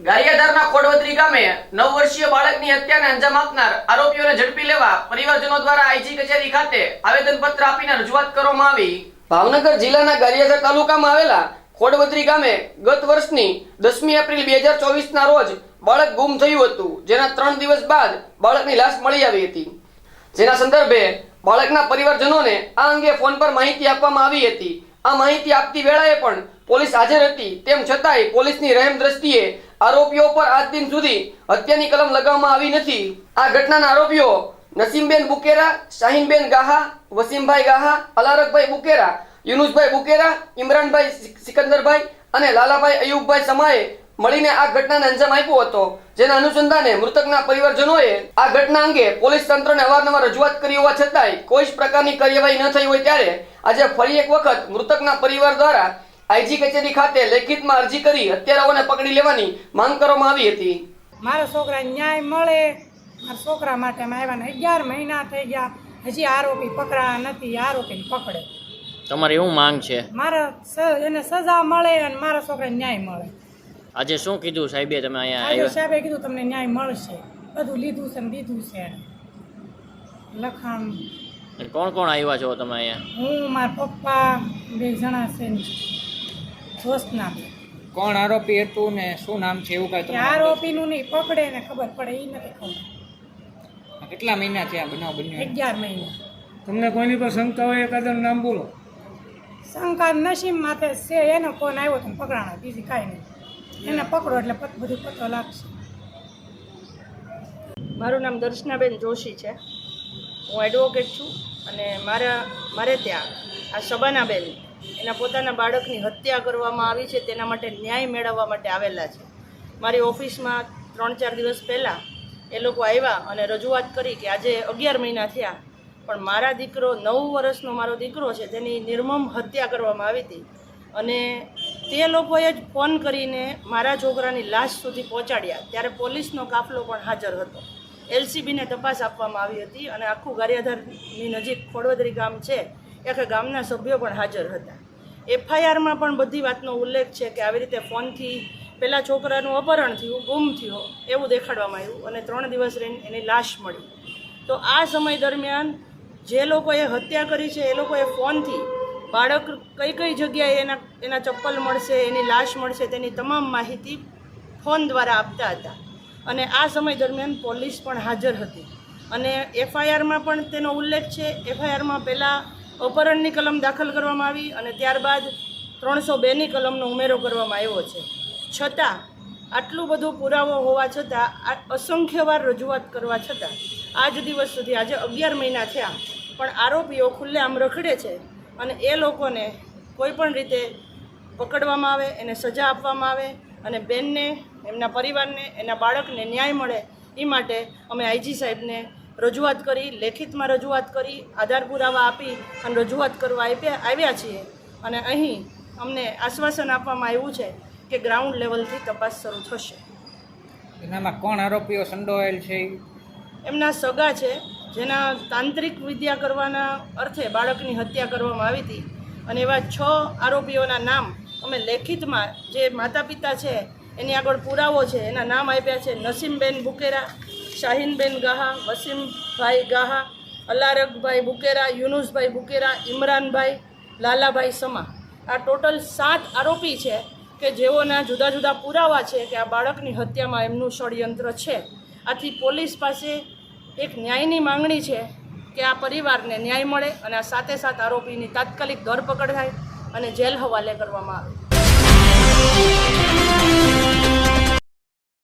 ગારિયાધારના કોડવદરી ગામે નવ વર્ષીય બાળકની હત્યાને અંજામ આપનાર આરોપીઓને ઝડપી લેવા પરિવારજનો દ્વારા આઈજી કચેરી ખાતે આવેદનપત્ર આપીને રજૂઆત કરવામાં આવી. ભાવનગર જિલ્લાના ગારિયાધાર તાલુકામાં આવેલા ખોડવદરી ગામે ગત વર્ષની દસમી એપ્રિલ બે હજાર ચોવીસના રોજ બાળક ગુમ થયું હતું, જેના ત્રણ દિવસ બાદ બાળકની લાશ મળી આવી હતી. જેના સંદર્ભે બાળકના પરિવારજનોને આ અંગે ફોન પર માહિતી આપવામાં આવી હતી. આ માહિતી આપતી વેળાએ પણ પોલીસ હાજર હતી, તેમ છતાંય પોલીસની રહેમ દ્રષ્ટિએ આરોપીઓ પર આજ દિન સુધી હત્યાની કલમ લગાવવામાં આવી નથી. આ ઘટનાના આરોપીઓ નસીમબેન બુકેરા, શાહીનબેન ગાહા, વસીમભાઈ ગાહા, અલારકભાઈ બુકેરા, યુનુસભાઈ બુકેરા, ઇમરાનભાઈ સિકંદરભાઈ અને લાલાભાઈ અયુબભાઈ સમાએ મળીને આ ઘટનાને અંજામ આપ્યો હતો, જેના અનુસંધાને મૃતકના પરિવારજનોએ આ ઘટના અંગે પોલીસ તંત્રને અવારનવાર રજૂઆત કરી હોવા છતાંય કોઈ જ પ્રકારની કાર્યવાહી ન થઈ હોય ત્યારે આજે ફરી એક વખત મૃતકના પરિવાર દ્વારા આઈજી કચેરી ખાતે લેખિતમાં અરજી કરી હત્યારાઓને પકડી લેવાની માંગ કરવામાં આવી હતી. મારા છોકરા ન્યાય મળે. મારા છોકરા માટે આવ્યા ને અગિયાર મહિના થઈ ગયા. હજી આરોપી પકડાયા નથી આરોપી પકડે. તમારી એવું માંગ છે? મારા એને સજા મળે અને મારા છોકરાને ન્યાય મળે. આજે શું કીધું સાહેબે તમે અહીંયા આવ્યા? સાહેબે કીધું તમને ન્યાય મળશે. બધું લીધું છે ને દીધું છે. લખાણ. કોણ કોણ આવ્યા છો તમે અહીંયા? હું મારા પપ્પા બે જણા છે ને દોસ્તના કોણ આરોપી હતું ને શું નામ છે એવું કાંઈ કે તમને આરોપીનું નહીં પકડે ને ખબર પડે એ નથી ખબર. કેટલા મહિના થયા બનાવ બન્યો? અગિયાર મહિના. તમને કોઈની પર શંકા હોય એકાદનું નામ બોલો. શંકા નસીબ માથે છે એનો ફોન આવ્યો તો પકડાણા બીજી કાંઈ નહીં. એને પકડો એટલે પત- બધું પતો લાગશે. મારું નામ દર્શનાબેન જોશી છે. હું એડવોકેટ છું અને મારા મારે ત્યાં આ શબાનાબેન એના પોતાના બાળકની હત્યા કરવામાં આવી છે, તેના માટે ન્યાય મેળવવા માટે આવેલા છે. મારી ઓફિસમાં ત્રણ ચાર દિવસ પહેલાં એ લોકો આવ્યા અને રજૂઆત કરી કે આજે અગિયાર મહિના થયા, પણ મારા દીકરો નવ વર્ષનો મારો દીકરો છે, તેની નિર્મમ હત્યા કરવામાં આવી હતી. અને તે લોકોએ જ ફોન કરીને મારા છોકરાની લાશ સુધી પહોંચાડ્યા. ત્યારે પોલીસનો કાફલો પણ હાજર હતો. એલસીબીને તપાસ આપવામાં આવી હતી અને આખું ગારિયાધારની નજીક ખોડવદરી ગામ છે. આખા ગામના સભ્યો પણ હાજર હતા. એફઆઈઆરમાં પણ બધી વાતનો ઉલ્લેખ છે કે આવી રીતે ફોનથી પહેલાં છોકરાનું અપહરણ થયું, ગુમ થયો, એવું દેખાડવામાં આવ્યું અને ત્રણ દિવસ રહીને એની લાશ મળી. તો આ સમય દરમિયાન જે લોકોએ હત્યા કરી છે, એ લોકોએ ફોનથી બાળક કઈ કઈ જગ્યાએ એના એના ચપ્પલ મળશે, એની લાશ મળશે, તેની તમામ માહિતી ફોન દ્વારા આપતા હતા. અને આ સમય દરમિયાન પોલીસ પણ હાજર હતી. અને એફઆઈઆરમાં પણ તેનો ઉલ્લેખ છે, એફઆઈઆરમાં પહેલાં અપહરણની કલમ દાખલ કરવામાં આવી અને ત્યારબાદ ત્રણસો બેની કલમનો ઉમેરો કરવામાં આવ્યો છે. છતાં, આટલું બધું પુરાવો હોવા છતાં, આ અસંખ્ય રજૂઆત કરવા છતાં, આજ દિવસ સુધી આજે અગિયાર મહિના થયા, પણ આરોપીઓ ખુલ્લેઆમ રખડે છે અને એ લોકોને કોઈપણ રીતે પકડવામાં આવે, એને સજા આપવામાં આવે અને બેનને, એમના પરિવારને, એના બાળકને ન્યાય મળે, એ માટે અમે આઈજી સાહેબને રજૂઆત કરી લેખિતમાં રજૂઆત કરી આધાર પુરાવા આપી અને રજૂઆત કરવા આપ્યા આવ્યા છીએ. અને અહીં અમને આશ્વાસન આપવામાં આવ્યું છે કે ગ્રાઉન્ડ લેવલથી તપાસ શરૂ થશે. એનામાં કોણ આરોપીઓ સંડોવાયેલ છે? એમના સગા છે જેના તાંત્રિક વિદ્યા કરવાના અર્થે બાળકની હત્યા કરવામાં આવી હતી. અને એવા છ આરોપીઓના નામ અમે લેખિતમાં જે માતા પિતા છે એની આગળ પુરાવો છે એના નામ આપ્યા છે નસીમબેન બુકેરા શાહીનબેન ગાહા, વસીમભાઈ ગાહા, અલારકભાઈ બુકેરા, યુનુસભાઈ બુકેરા, ઇમરાનભાઈ, લાલાભાઈ સમા. આ ટોટલ સાત આરોપી છે કે જેઓના જુદા જુદા પુરાવા છે કે આ બાળકની હત્યામાં એમનું ષડયંત્ર છે. આથી પોલીસ પાસે એક ન્યાયની માંગણી છે કે આ પરિવારને ન્યાય મળે અને આ સાથે સાત આરોપીની તાત્કાલિક ધરપકડ થાય અને જેલ હવાલે કરવામાં આવે.